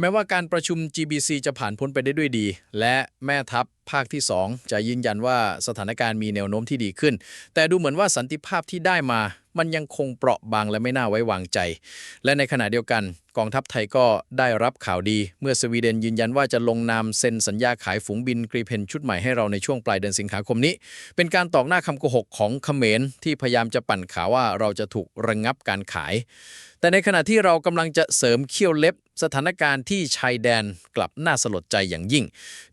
แม้ว่าการประชุม GBC จะผ่านพ้นไปได้ด้วยดี และแม่ทัพภาคที่ 2 จะยืนยันว่าสถานการณ์มีแนวโน้มที่ดีขึ้น แต่ดูเหมือนว่าสันติภาพที่ได้มา มันยังคงเปราะบางและไม่น่าไว้วางใจ และในขณะเดียวกัน กองทัพไทยก็ได้รับข่าวดี เมื่อสวีเดนยืนยันว่าจะลงนามเซ็นสัญญาขายฝูงบินกรีเพนชุดใหม่ให้เราในช่วงปลายเดือนสิงหาคมนี้ เป็นการตอกหน้าคำโกหกของเขมรที่พยายามจะปั่นข่าวว่าเราจะถูกระงงับการขาย แต่ในขณะที่เรากำลังจะเสริมเขี้ยวเล็บ สถานการณ์ที่ชายแดนกลับน่าสลดใจอย่างยิ่ง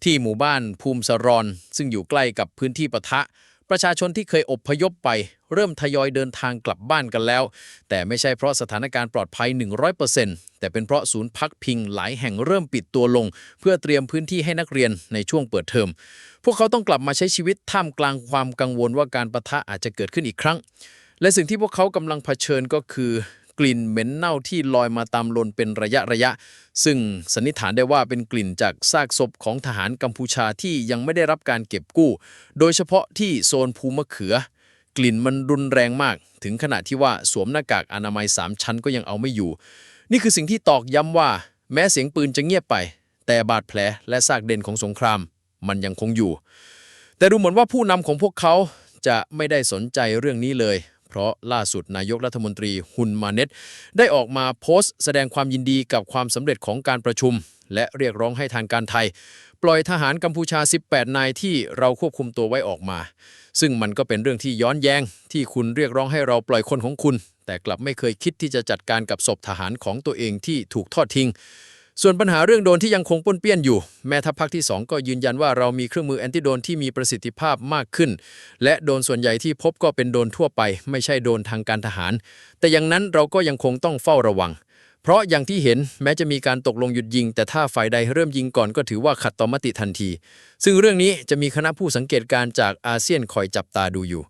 ที่หมู่บ้านภูมิสรอน ซึ่งอยู่ใกล้กับพื้นที่ปะทะ ประชาชนที่เคยอบพยพไป เริ่มทยอยเดินทางกลับบ้านกันแล้ว แต่ไม่ใช่เพราะสถานการณ์ปลอดภัย 100%แต่เป็นเพราะศูนย์พักพิงหลายแห่งเริ่มปิดตัวลง เพื่อเตรียมพื้นที่ให้นักเรียนในช่วงเปิดเทอม พวกเขาต้องกลับมาใช้ชีวิตท่ามกลางความกังวลว่าการปะทะอาจจะเกิดขึ้นอีกครั้ง และสิ่งที่พวกเขากำลังเผชิญก็คือ กลิ่นเหม็นเน่าที่ลอยมาตามลนเป็นระยะระยะ ซึ่งสันนิษฐานได้ว่าเป็นกลิ่นจากซากศพของทหารกัมพูชาที่ยังไม่ได้รับการเก็บกู้ โดยเฉพาะที่โซนภูมะเขือ กลิ่นมันรุนแรงมาก ถึงขนาดที่ว่าสวมหน้ากากอนามัยสามชั้นก็ยังเอาไม่อยู่ นี่คือสิ่งที่ตอกย้ำว่า แม้เสียงปืนจะเงียบไป แต่บาดแผลและซากเด่นของสงคราม มันยังคงอยู่ แต่ดูเหมือนว่าผู้นำของพวกเขาจะไม่ได้สนใจเรื่องนี้เลย เพราะล่าสุดนายกรัฐมนตรีฮุนมาเน็ตได้ออกมาโพสต์ แสดงความยินดีกับความสำเร็จของการประชุม และเรียกร้องให้ทางการไทย ปล่อยทหารกัมพูชา 18 นายที่เราควบคุมตัวไว้ออกมา ซึ่งมันก็เป็นเรื่องที่ย้อนแย้ง ที่คุณเรียกร้องให้เราปล่อยคนของคุณ แต่กลับไม่เคยคิดที่จะจัดการกับศพทหารของตัวเองที่ถูกทอดทิ้ง ส่วนปัญหาเรื่องโดนที่ยังคงป้นเปี้ยนอยู่ แม้ทัพภาคที่ 2 ก็ยืนยันว่าเรามีเครื่องมือแอนติโดนที่มีประสิทธิภาพมากขึ้น และโดนส่วนใหญ่ที่พบก็เป็นโดนทั่วไป ไม่ใช่โดนทางการทหาร แต่อย่างนั้นเราก็ยังคงต้องเฝ้าระวัง เพราะอย่างที่เห็นแม้จะมีการตกลงหยุดยิง แต่ถ้าฝ่ายใดเริ่มยิงก่อนก็ถือว่าขัดต่อมติทันที ซึ่งเรื่องนี้จะมีคณะผู้สังเกตการจากอาเซียนคอยจับตาดูอยู่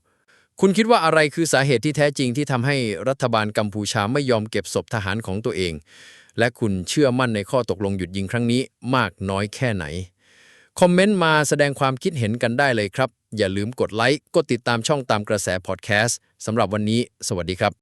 คุณคิดว่าอะไรคือสาเหตุที่แท้จริงที่ทำให้รัฐบาลกัมพูชาไม่ยอมเก็บศพทหารของตัวเอง และคุณเชื่อมั่นในข้อตกลงหยุดยิงครั้งนี้มากน้อยแค่ไหน คอมเมนต์มาแสดงความคิดเห็นกันได้เลยครับ อย่าลืมกดไลค์ กดติดตามช่องตามกระแสพอดแคสต์สำหรับวันนี้ สวัสดีครับ